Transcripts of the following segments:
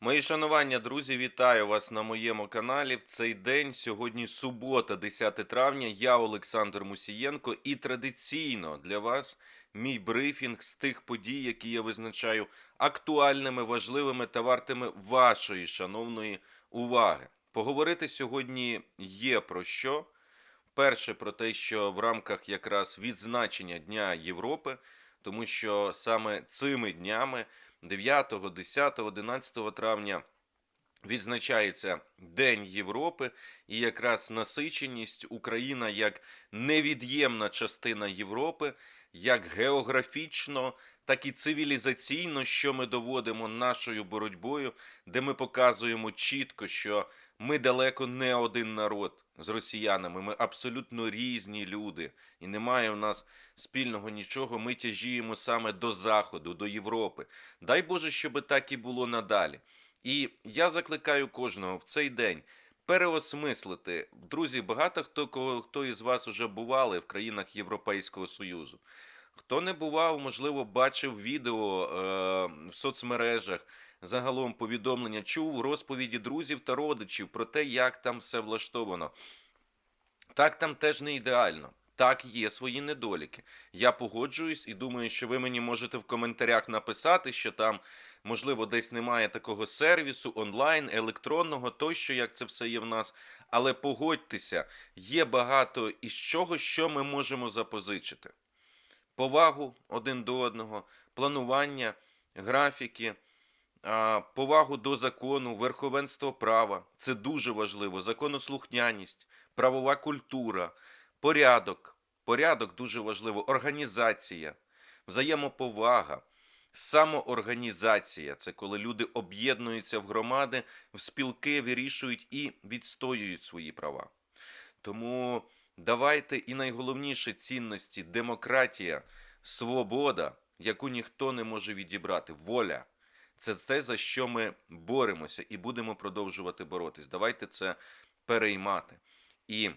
Мої шанування, друзі, вітаю вас на моєму каналі. В цей день сьогодні субота, 10 травня. Я Олександр Мусієнко, і традиційно для вас мій брифінг з тих подій, які я визначаю актуальними, важливими та вартими вашої шановної уваги. Поговорити сьогодні є про що. Перше про те, що в рамках якраз відзначення Дня Європи, тому що саме цими днями 9, 10, 11 травня відзначається День Європи, і якраз насиченість Україна як невід'ємна частина Європи, як географічно, так і цивілізаційно, що ми доводимо нашою боротьбою, де ми показуємо чітко, що ми далеко не один народ з росіянами. Ми абсолютно різні люди, і немає в нас спільного нічого. Ми тяжіємо саме до Заходу, до Європи. Дай Боже, щоб так і було надалі. І я закликаю кожного в цей день переосмислити. Друзі, багато хто кого хто із вас вже бували в країнах Європейського Союзу. Хто не бував, можливо, бачив відео е, в соцмережах, загалом повідомлення, чув розповіді друзів та родичів про те, як там все влаштовано. Так там теж не ідеально. Так, є свої недоліки. Я погоджуюсь і думаю, що ви мені можете в коментарях написати, що там, можливо, десь немає такого сервісу онлайн, електронного, тощо, як це все є в нас. Але погодьтеся, є багато із чого, що ми можемо запозичити. Повагу один до одного, планування, графіки, повагу до закону, верховенство права це дуже важливо. Законослухняність, правова культура, порядок. Порядок дуже важливо, організація, взаємоповага, самоорганізація це коли люди об'єднуються в громади, в спілки вирішують і відстоюють свої права. Тому давайте і найголовніше цінності демократія, свобода, яку ніхто не може відібрати, воля. Це те, за що ми боремося і будемо продовжувати боротись. Давайте це переймати. І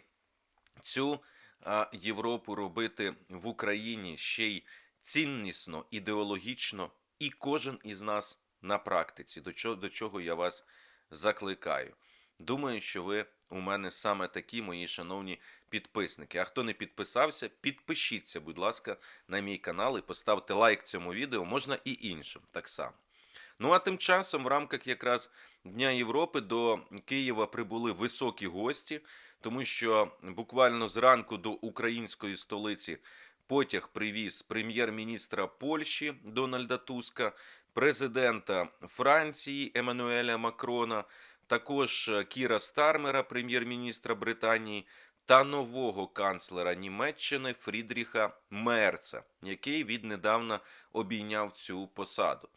цю Європу робити в Україні ще й ціннісно, ідеологічно, і кожен із нас на практиці, до чого, до чого я вас закликаю. Думаю, що ви у мене саме такі, мої шановні підписники. А хто не підписався, підпишіться, будь ласка, на мій канал і поставте лайк цьому відео, можна і іншим так само. Ну а тим часом, в рамках якраз Дня Європи до Києва прибули високі гості, тому що буквально зранку до української столиці потяг привіз прем'єр-міністра Польщі Дональда Туска, президента Франції Еммануеля Макрона, також Кіра Стармера, прем'єр-міністра Британії, та нового канцлера Німеччини Фрідріха Мерца, який віднедавна обійняв цю посаду.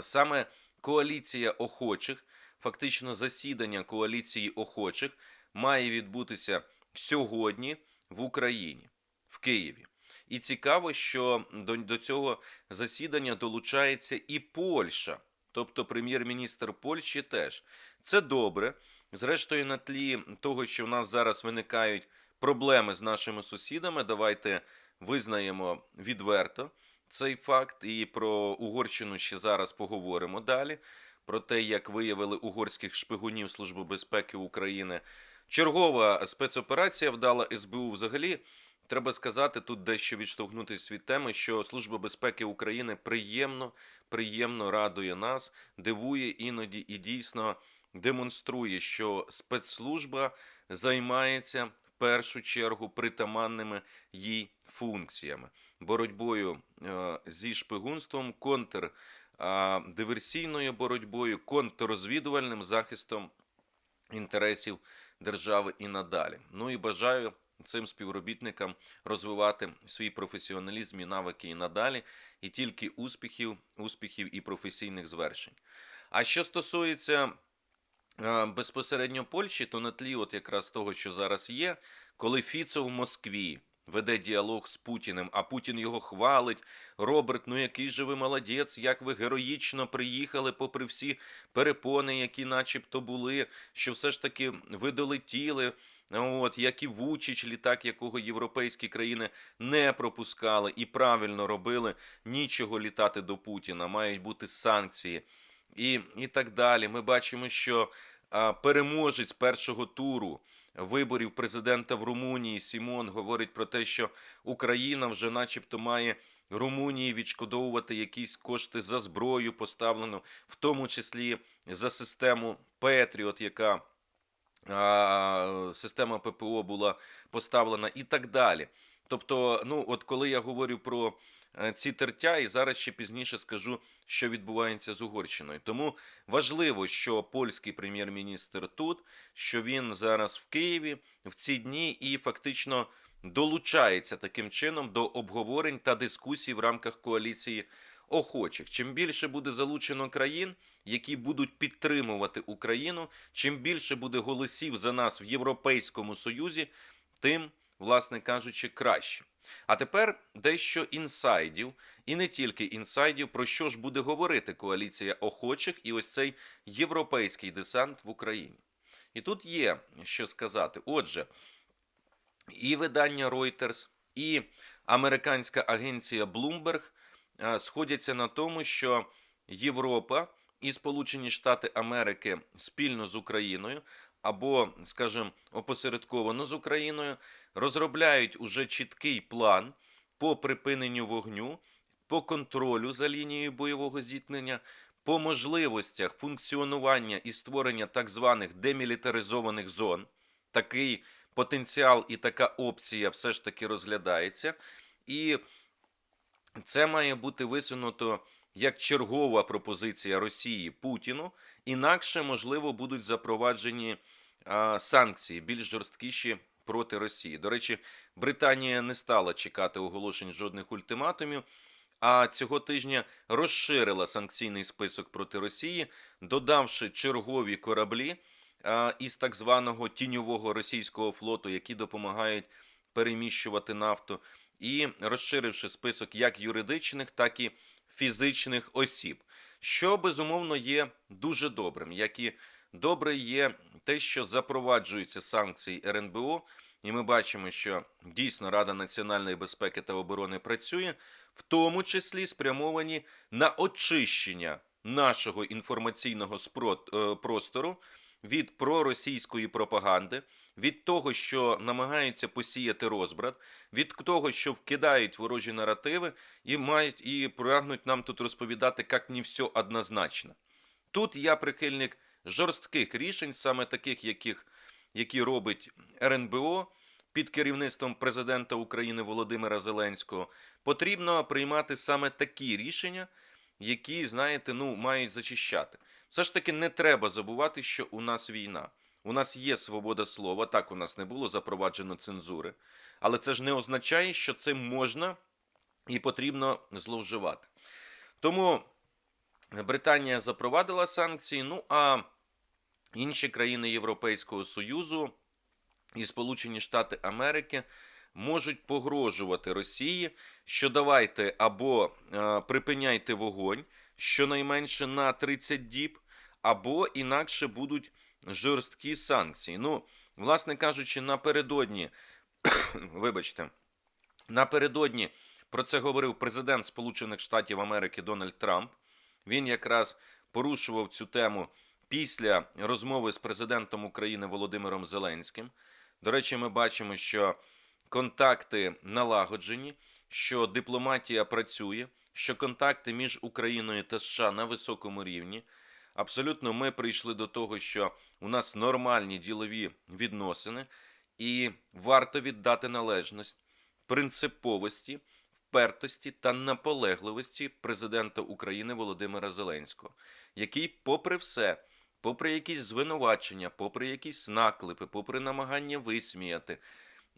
Саме коаліція охочих, фактично засідання коаліції охочих, має відбутися сьогодні в Україні, в Києві. І цікаво, що до, до цього засідання долучається і Польща, тобто прем'єр-міністр Польщі теж. Це добре. Зрештою, на тлі того, що в нас зараз виникають проблеми з нашими сусідами, давайте визнаємо відверто цей факт. І про Угорщину ще зараз поговоримо далі. Про те, як виявили угорських шпигунів Служби безпеки України. Чергова спецоперація вдала СБУ взагалі. Треба сказати, тут дещо відштовхнутися від теми, що Служба безпеки України приємно, приємно радує нас, дивує іноді і дійсно демонструє, що спецслужба займається першу чергу притаманними їй функціями, боротьбою е, зі шпигунством, контрдиверсійною боротьбою, контррозвідувальним захистом інтересів держави і надалі. Ну і бажаю цим співробітникам розвивати свій професіоналізм і навики і надалі, і тільки успіхів, успіхів і професійних звершень. А що стосується е, безпосередньо Польщі, то на тлі, от якраз того, що зараз є, коли Фіцо в Москві веде діалог з Путіним, а Путін його хвалить. Роберт, ну який же ви молодець, як ви героїчно приїхали, попри всі перепони, які начебто були, що все ж таки ви долетіли. От, як і Вучич, літак, якого європейські країни не пропускали і правильно робили, нічого літати до Путіна, мають бути санкції. І, і так далі. Ми бачимо, що переможець першого туру виборів президента в Румунії Сімон говорить про те, що Україна вже, начебто, має Румунії відшкодовувати якісь кошти за зброю, поставлену, в тому числі за систему Петріот, яка система ППО була поставлена, і так далі. Тобто, ну от коли я говорю про ці тертя, і зараз ще пізніше скажу, що відбувається з Угорщиною. Тому важливо, що польський прем'єр-міністр тут, що він зараз в Києві в ці дні і фактично долучається таким чином до обговорень та дискусій в рамках коаліції охочих. Чим більше буде залучено країн, які будуть підтримувати Україну, чим більше буде голосів за нас в Європейському Союзі, тим, власне кажучи, краще. А тепер дещо інсайдів, і не тільки інсайдів, про що ж буде говорити коаліція охочих і ось цей європейський десант в Україні. І тут є що сказати. Отже, і видання Reuters, і американська агенція Bloomberg е, сходяться на тому, що Європа і Сполучені Штати Америки спільно з Україною або, скажімо, опосередковано з Україною розробляють уже чіткий план по припиненню вогню, по контролю за лінією бойового зіткнення, по можливостях функціонування і створення так званих демілітаризованих зон. Такий потенціал і така опція все ж таки розглядається. І це має бути висунуто як чергова пропозиція Росії Путіну, інакше, можливо, будуть запроваджені санкції більш жорсткіші проти Росії. До речі, Британія не стала чекати оголошень жодних ультиматумів. А цього тижня розширила санкційний список проти Росії, додавши чергові кораблі із так званого тіньового російського флоту, які допомагають переміщувати нафту, і розширивши список як юридичних, так і фізичних осіб, що безумовно є дуже добрим, як і добре є те, що запроваджуються санкції РНБО, і ми бачимо, що дійсно Рада національної безпеки та оборони працює, в тому числі спрямовані на очищення нашого інформаційного е, простору від проросійської пропаганди, від того, що намагаються посіяти розбрат, від того, що вкидають ворожі наративи і мають і прагнуть нам тут розповідати, як не все однозначно. Тут я прихильник жорстких рішень, саме таких, яких, які робить РНБО під керівництвом президента України Володимира Зеленського. Потрібно приймати саме такі рішення, які, знаєте, ну, мають зачищати. Все ж таки не треба забувати, що у нас війна. У нас є свобода слова, так у нас не було запроваджено цензури, але це ж не означає, що цим можна і потрібно зловживати. Тому Британія запровадила санкції, ну а інші країни Європейського Союзу і Сполучені Штати Америки можуть погрожувати Росії, що давайте або е, припиняйте вогонь щонайменше на 30 діб, або інакше будуть жорсткі санкції. Ну, власне кажучи, напередодні, вибачте, напередодні про це говорив президент Сполучених Штатів Америки Дональд Трамп. Він якраз порушував цю тему після розмови з президентом України Володимиром Зеленським. До речі, ми бачимо, що контакти налагоджені, що дипломатія працює, що контакти між Україною та США на високому рівні. Абсолютно, ми прийшли до того, що у нас нормальні ділові відносини, і варто віддати належність принциповості, впертості та наполегливості президента України Володимира Зеленського, який, попри все, попри якісь звинувачення, попри якісь наклепи, попри намагання висміяти,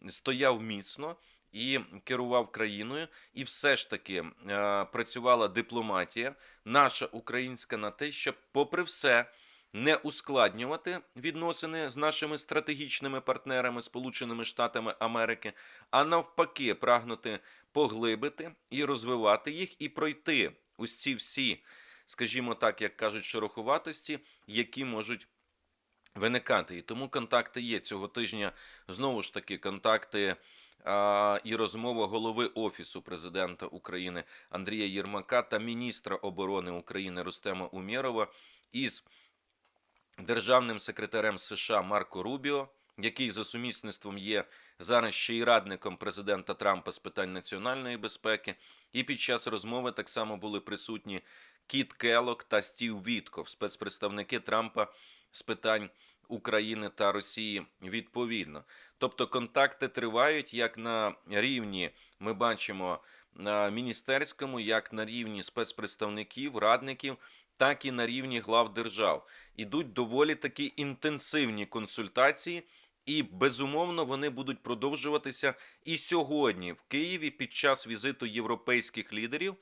стояв міцно і керував країною, і все ж таки е, працювала дипломатія, наша українська на те, щоб, попри все, не ускладнювати відносини з нашими стратегічними партнерами, Сполученими Штатами Америки, а навпаки, прагнути поглибити і розвивати їх, і пройти ось ці всі, скажімо так, як кажуть, шероховатості, які можуть виникати. І тому контакти є цього тижня. Знову ж таки, контакти а, і розмова голови Офісу президента України Андрія Єрмака та міністра оборони України Рустема Умєрова із державним секретарем США Марко Рубіо, який за сумісництвом є зараз ще й радником президента Трампа з питань національної безпеки. І під час розмови так само були присутні Кіт Келок та Стів Вітков, спецпредставники Трампа з питань України та Росії відповідно. Тобто контакти тривають як на рівні, ми бачимо на міністерському, як на рівні спецпредставників, радників, так і на рівні глав держав. Ідуть доволі такі інтенсивні консультації, і безумовно вони будуть продовжуватися і сьогодні в Києві під час візиту європейських лідерів,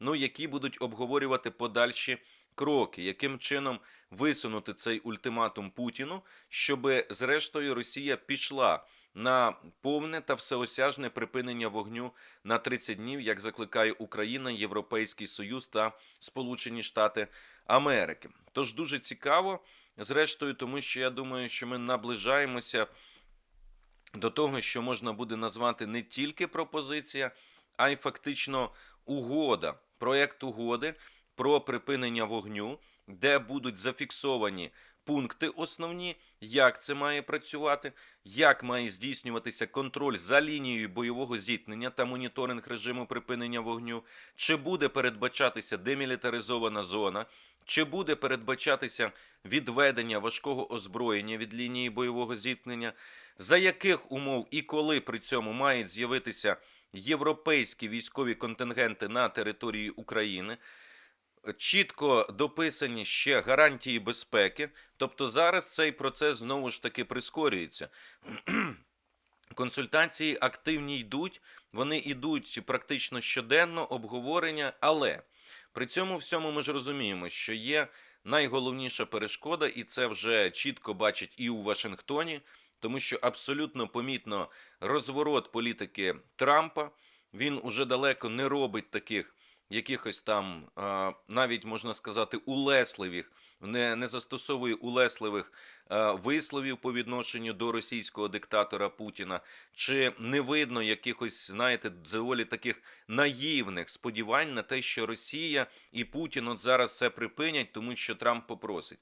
ну які будуть обговорювати подальші кроки, яким чином висунути цей ультиматум Путіну, щоб зрештою Росія пішла на повне та всеосяжне припинення вогню на 30 днів, як закликає Україна, Європейський Союз та Сполучені Штати Америки. Тож дуже цікаво, зрештою, тому що я думаю, що ми наближаємося до того, що можна буде назвати не тільки пропозиція, а й фактично угода, проект угоди про припинення вогню, де будуть зафіксовані пункти основні, як це має працювати, як має здійснюватися контроль за лінією бойового зіткнення та моніторинг режиму припинення вогню, чи буде передбачатися демілітаризована зона, чи буде передбачатися відведення важкого озброєння від лінії бойового зіткнення, за яких умов і коли при цьому мають з'явитися європейські військові контингенти на території України. Чітко дописані ще гарантії безпеки, тобто зараз цей процес знову ж таки прискорюється. Консультації активні йдуть, вони йдуть практично щоденно, обговорення, але при цьому всьому ми ж розуміємо, що є найголовніша перешкода, і це вже чітко бачить і у Вашингтоні, тому що абсолютно помітно розворот політики Трампа. Він уже далеко не робить таких якихось там, навіть можна сказати, улесливих, не, не застосовує улесливих висловів по відношенню до російського диктатора Путіна, чи не видно якихось, знаєте, доволі таких наївних сподівань на те, що Росія і Путін от зараз це припинять, тому що Трамп попросить.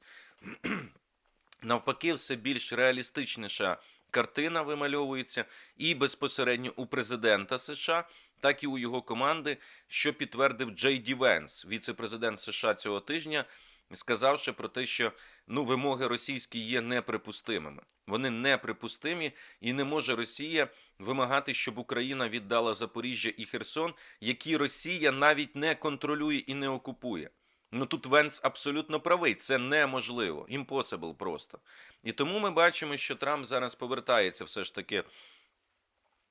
Навпаки, все більш реалістичніша картина вимальовується і безпосередньо у президента США, так і у його команди, що підтвердив Джей Ді Венс, віце-президент США цього тижня, сказавши про те, що ну вимоги російські є неприпустимими. Вони неприпустимі, і не може Росія вимагати, щоб Україна віддала Запоріжжя і Херсон, які Росія навіть не контролює і не окупує. Ну тут Венс абсолютно правий, це неможливо, impossible просто. І тому ми бачимо, що Трамп зараз повертається все ж таки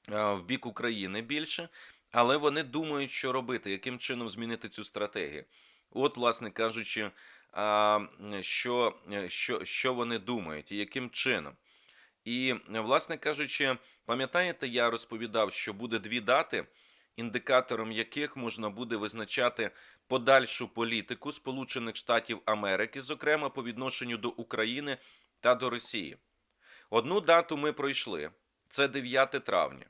в бік України більше, але вони думають, що робити, яким чином змінити цю стратегію. От, власне кажучи, що, що, що вони думають і яким чином. І, власне кажучи, пам'ятаєте, я розповідав, що буде дві дати, індикатором яких можна буде визначати подальшу політику Сполучених Штатів Америки, зокрема по відношенню до України та до Росії. Одну дату ми пройшли це 9 травня.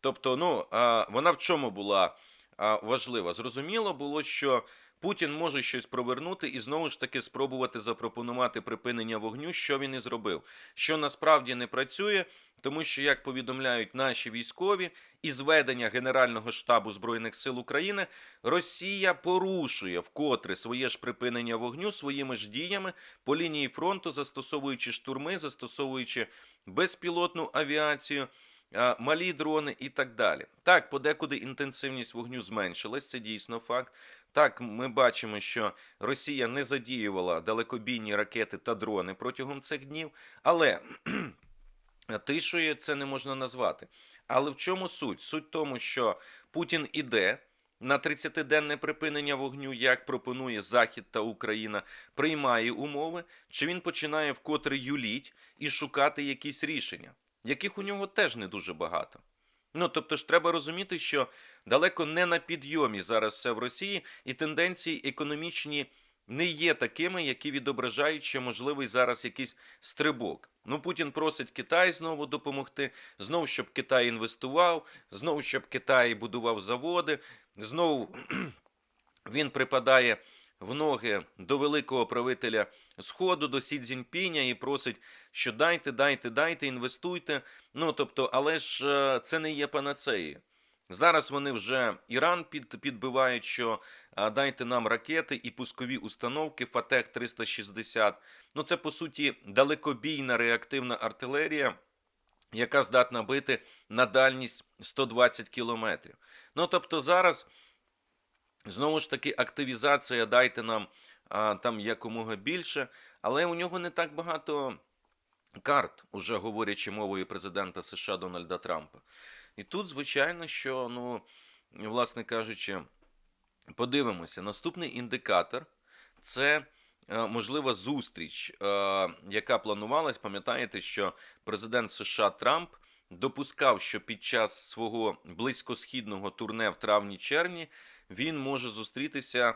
Тобто, ну вона в чому була важлива? Зрозуміло було, що Путін може щось провернути і знову ж таки спробувати запропонувати припинення вогню, що він і зробив. Що насправді не працює, тому що, як повідомляють наші військові, із ведення Генерального штабу Збройних сил України Росія порушує вкотре своє ж припинення вогню своїми ж діями по лінії фронту, застосовуючи штурми, застосовуючи безпілотну авіацію. Малі дрони і так далі. Так, подекуди інтенсивність вогню зменшилась, це дійсно факт. Так, ми бачимо, що Росія не задіювала далекобійні ракети та дрони протягом цих днів, але тишою це не можна назвати. Але в чому суть? Суть в тому, що Путін іде на 30-денне припинення вогню, як пропонує Захід та Україна, приймає умови, чи він починає вкотре юліть і шукати якісь рішення, яких у нього теж не дуже багато. Ну, тобто ж треба розуміти, що далеко не на підйомі зараз все в Росії, і тенденції економічні не є такими, які відображають, що можливий зараз якийсь стрибок. Ну, Путін просить Китай знову допомогти, знову, щоб Китай інвестував, знову, щоб Китай будував заводи, знову він припадає в ноги до великого правителя Сходу, до Сі Цзіньпіня і просить, що дайте, дайте, дайте, інвестуйте. Ну, тобто, але ж е, це не є панацеєю. Зараз вони вже Іран під, підбивають, що а, дайте нам ракети і пускові установки Фатех 360. Ну, це по суті далекобійна реактивна артилерія, яка здатна бити на дальність 120 кілометрів. Ну тобто зараз знову ж таки активізація, дайте нам а, там якомога більше, але у нього не так багато карт, уже говорячи мовою президента США Дональда Трампа. І тут, звичайно, що, ну, власне кажучи, подивимося, наступний індикатор це е, можлива зустріч, е, яка планувалась. Пам'ятаєте, що президент США Трамп допускав, що під час свого близькосхідного турне в травні-червні він може зустрітися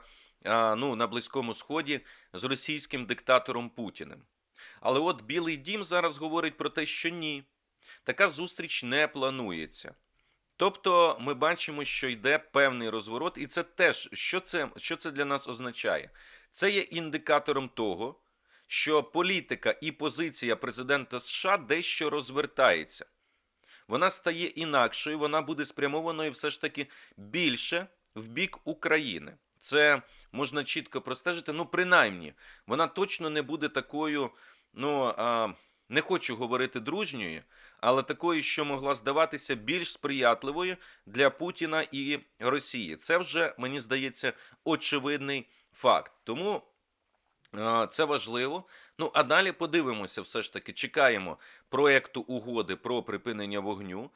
ну, на Близькому Сході з російським диктатором Путіним. Але от Білий Дім зараз говорить про те, що ні, така зустріч не планується. Тобто ми бачимо, що йде певний розворот, і це теж що це, що це для нас означає? Це є індикатором того, що політика і позиція президента США дещо розвертається. Вона стає інакшою, вона буде спрямованою все ж таки більше в бік України. Це можна чітко простежити. Ну, принаймні, вона точно не буде такою, ну а, не хочу говорити дружньою, але такою, що могла здаватися більш сприятливою для Путіна і Росії. Це вже мені здається очевидний факт. Тому це важливо. Ну а далі подивимося, все ж таки, чекаємо проекту угоди про припинення вогню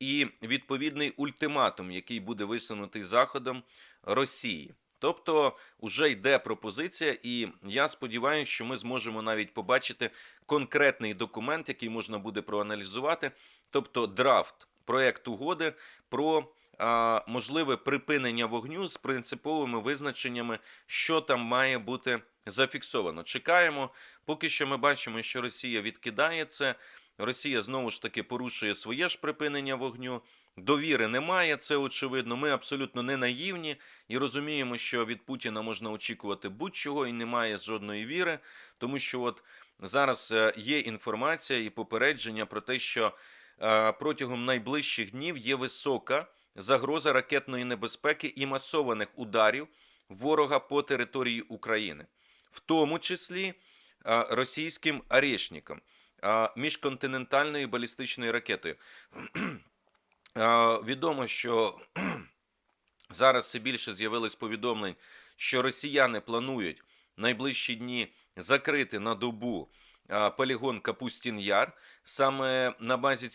і відповідний ультиматум, який буде висунутий заходом Росії. Тобто вже йде пропозиція, і я сподіваюся, що ми зможемо навіть побачити конкретний документ, який можна буде проаналізувати, тобто драфт проект угоди про а, можливе припинення вогню з принциповими визначеннями, що там має бути зафіксовано. Чекаємо, поки що ми бачимо, що Росія відкидає це. Росія знову ж таки порушує своє ж припинення вогню. Довіри немає, це очевидно. Ми абсолютно не наївні і розуміємо, що від Путіна можна очікувати будь-чого і немає жодної віри, тому що от зараз е, є інформація і попередження про те, що е, протягом найближчих днів є висока загроза ракетної небезпеки і масованих ударів ворога по території України, в тому числі е, російським арешникам, е, балістичної ракети. Відомо, що зараз все більше з'явилось повідомлень, що росіяни планують найближчі дні закрити на добу полігон Капустін Яр. Саме на базі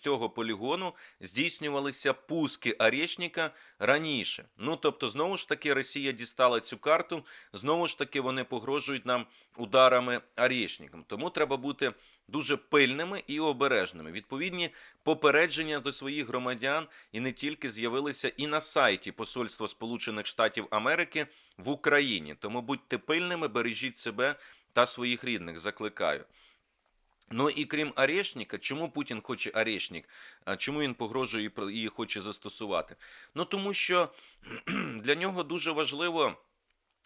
цього полігону здійснювалися пуски Арешника раніше. Ну тобто, знову ж таки, Росія дістала цю карту, знову ж таки, вони погрожують нам ударами Арешником. Тому треба бути дуже пильними і обережними. Відповідні попередження до своїх громадян і не тільки з'явилися і на сайті Посольства Сполучених Штатів Америки в Україні. Тому будьте пильними, бережіть себе та своїх рідних. Закликаю. Ну і крім Арешника, чому Путін хоче Арешник? Чому він погрожує і хоче застосувати? Ну тому що для нього дуже важливо.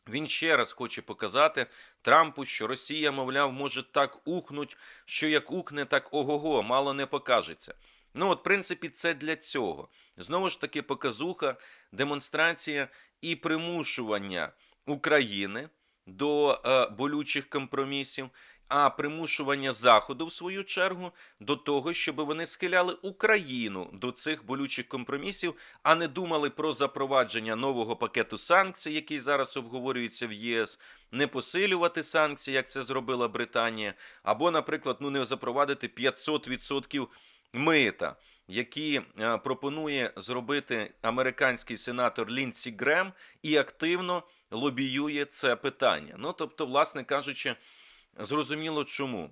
Він ще раз хоче показати Трампу, що Росія, мовляв, може так ухнуть, що як ухне, так ого-го, мало не покажеться. Ну, от, в принципі, це для цього. Знову ж таки, показуха, демонстрація і примушування України до е, болючих компромісів, а примушування Заходу, в свою чергу, до того, щоб вони схиляли Україну до цих болючих компромісів, а не думали про запровадження нового пакету санкцій, який зараз обговорюється в ЄС, не посилювати санкції, як це зробила Британія, або, наприклад, ну не запровадити 500% мита, які е, пропонує зробити американський сенатор Ліндсі Грем і активно лобіює це питання. Ну тобто, власне кажучи, зрозуміло чому.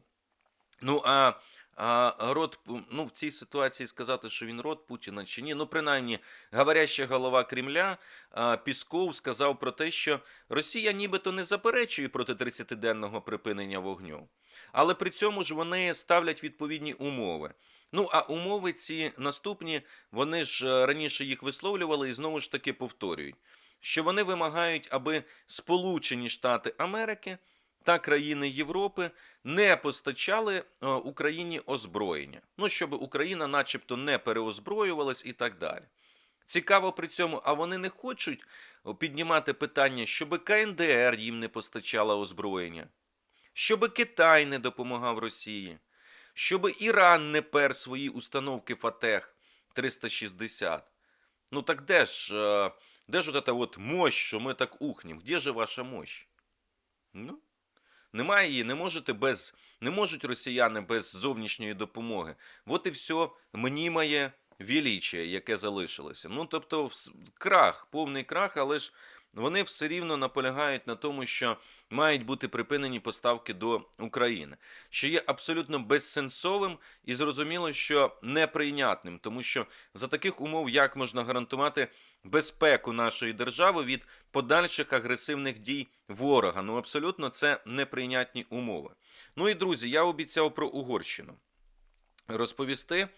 Ну а, А рот, ну в цій ситуації сказати, що він рот Путіна чи ні. Ну, принаймні, говоряща голова Кремля Пісков сказав про те, що Росія нібито не заперечує проти 30-денного припинення вогню, але при цьому ж вони ставлять відповідні умови. Ну а умови ці наступні, вони ж е, раніше їх висловлювали і знову ж таки повторюють, що вони вимагають, аби Сполучені Штати Америки та країни Європи не постачали е, Україні озброєння. Ну, щоб Україна, начебто, не переозброювалась і так далі. Цікаво при цьому, а вони не хочуть піднімати питання, щоб КНДР їм не постачала озброєння, щоб Китай не допомагав Росії, щоб Іран не пер свої установки Фатех 360. Ну так де ж, е, де ж от эта от мощь, що ми так ухнем? Де же ваша мощь? Ну, немає її, не можете без, не можуть росіяни без зовнішньої допомоги. От і все мнімає величие, яке залишилося. Ну, тобто, крах, повний крах, але ж вони все рівно наполягають на тому, що мають бути припинені поставки до України, що є абсолютно безсенсовим і зрозуміло, що неприйнятним, тому що за таких умов як можна гарантувати безпеку нашої держави від подальших агресивних дій ворога. Ну, абсолютно це неприйнятні умови. Ну і друзі, я обіцяв про Угорщину розповісти.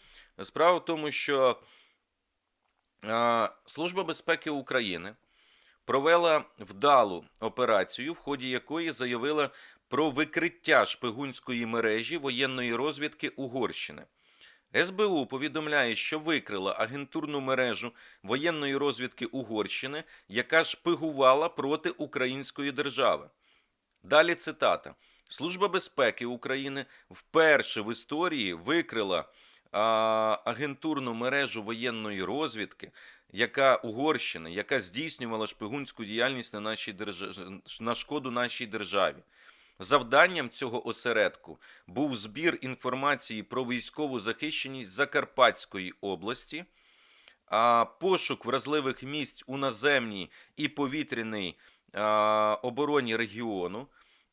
Справа в тому, що Служба безпеки України провела вдалу операцію, в ході якої заявила про викриття шпигунської мережі воєнної розвідки Угорщини. СБУ повідомляє, що викрила агентурну мережу воєнної розвідки Угорщини, яка шпигувала проти української держави. Далі цитата: Служба безпеки України вперше в історії викрила а, агентурну мережу воєнної розвідки, яка Угорщина, яка здійснювала шпигунську діяльність на нашій державі на шкоду нашій державі. Завданням цього осередку був збір інформації про військову захищеність Закарпатської області, а пошук вразливих місць у наземній і повітряній обороні регіону,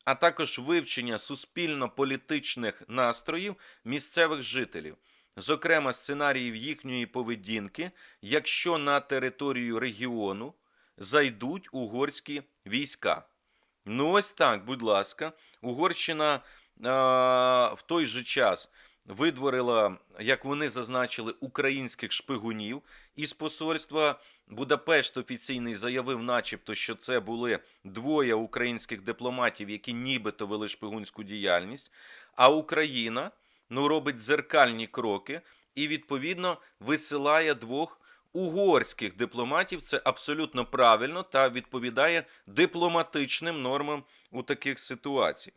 а також вивчення суспільно-політичних настроїв місцевих жителів, зокрема сценаріїв їхньої поведінки, якщо на територію регіону зайдуть угорські війська. Ну, ось так, будь ласка, Угорщина а, в той же час видворила, як вони зазначили, українських шпигунів із посольства. Будапешт офіційний заявив, начебто, що це були двоє українських дипломатів, які нібито вели шпигунську діяльність. А Україна ну, робить дзеркальні кроки і, відповідно, висилає двох угорських дипломатів. Це абсолютно правильно та відповідає дипломатичним нормам у таких ситуаціях.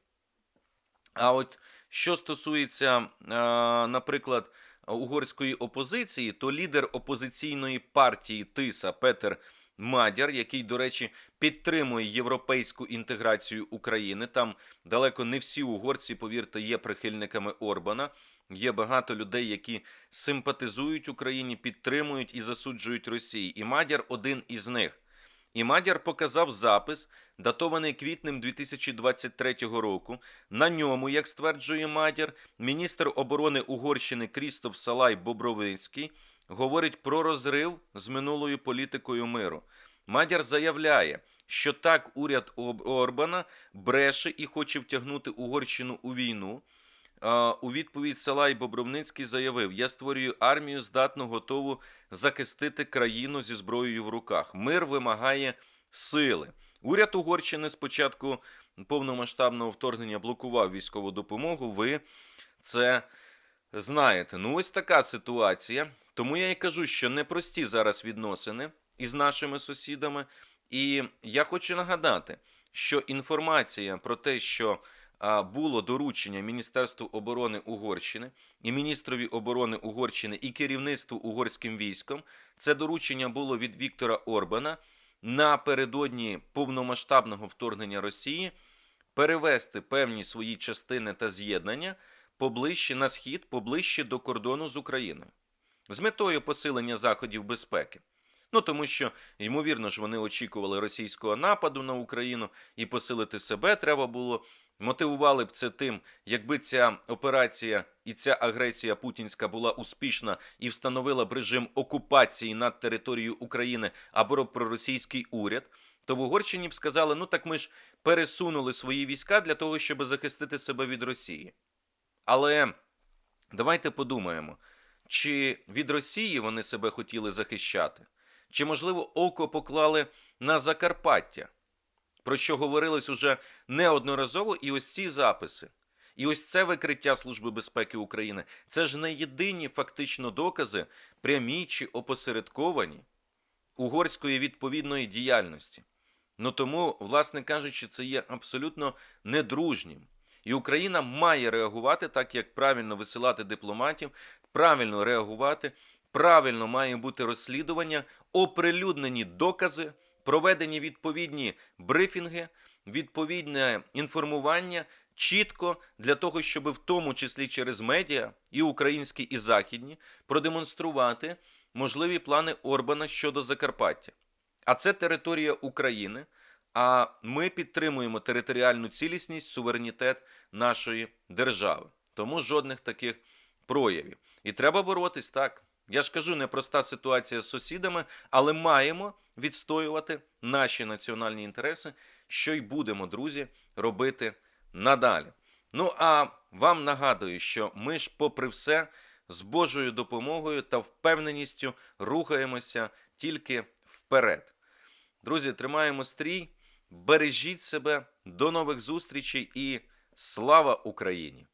А от що стосується, е, наприклад, угорської опозиції, то лідер опозиційної партії Тиса Петер Мадяр, який, до речі, підтримує європейську інтеграцію України. Там далеко не всі угорці, повірте, є прихильниками Орбана. Є багато людей, які симпатизують Україні, підтримують і засуджують Росії. І Мадяр один із них. І Мадяр показав запис, датований квітнем 2023 року. На ньому, як стверджує Мадяр, міністр оборони Угорщини Крістоф Салай Бобровицький говорить про розрив з минулою політикою миру. Мадяр заявляє, що так уряд Орбана бреше і хоче втягнути Угорщину у війну. У відповідь Салай Бобровницький заявив: Я створюю армію, здатну готову захистити країну зі зброєю в руках. Мир вимагає сили. Уряд Угорщини спочатку повномасштабного вторгнення блокував військову допомогу. Ви це знаєте. Ну, ось така ситуація. Тому я і кажу, що непрості зараз відносини із нашими сусідами. І я хочу нагадати, що інформація про те, що було доручення Міністерству оборони Угорщини і міністрові оборони Угорщини і керівництву угорським військом. Це доручення було від Віктора Орбана напередодні повномасштабного вторгнення Росії перевести певні свої частини та з'єднання поближче на схід, поближче до кордону з Україною, з метою посилення заходів безпеки. Ну тому що ймовірно ж вони очікували російського нападу на Україну і посилити себе треба було мотивували б це тим, якби ця операція і ця агресія путінська була успішна і встановила б режим окупації над територією України або проросійський уряд, то в Угорщині б сказали: ну так ми ж пересунули свої війська для того, щоб захистити себе від Росії. Але давайте подумаємо, чи від Росії вони себе хотіли захищати, чи, можливо, око поклали на Закарпаття, про що говорилось уже неодноразово, і ось ці записи. І ось це викриття Служби безпеки України. Це ж не єдині фактично докази, прямі чи опосередковані угорської відповідної діяльності. Ну тому, власне кажучи, це є абсолютно недружнім. І Україна має реагувати так, як правильно висилати дипломатів, правильно реагувати, правильно має бути розслідування, оприлюднені докази, проведені відповідні брифінги, відповідне інформування чітко для того, щоб в тому числі через медіа, і українські, і західні, продемонструвати можливі плани Орбана щодо Закарпаття. А це територія України. А ми підтримуємо територіальну цілісність, суверенітет нашої держави. Тому жодних таких проявів. І треба боротись так. Я ж кажу, непроста ситуація з сусідами, але маємо відстоювати наші національні інтереси, що й будемо, друзі, робити надалі. Ну а вам нагадую, що ми ж, попри все, з Божою допомогою та впевненістю рухаємося тільки вперед. Друзі, тримаємо стрій, бережіть себе, до нових зустрічей і слава Україні!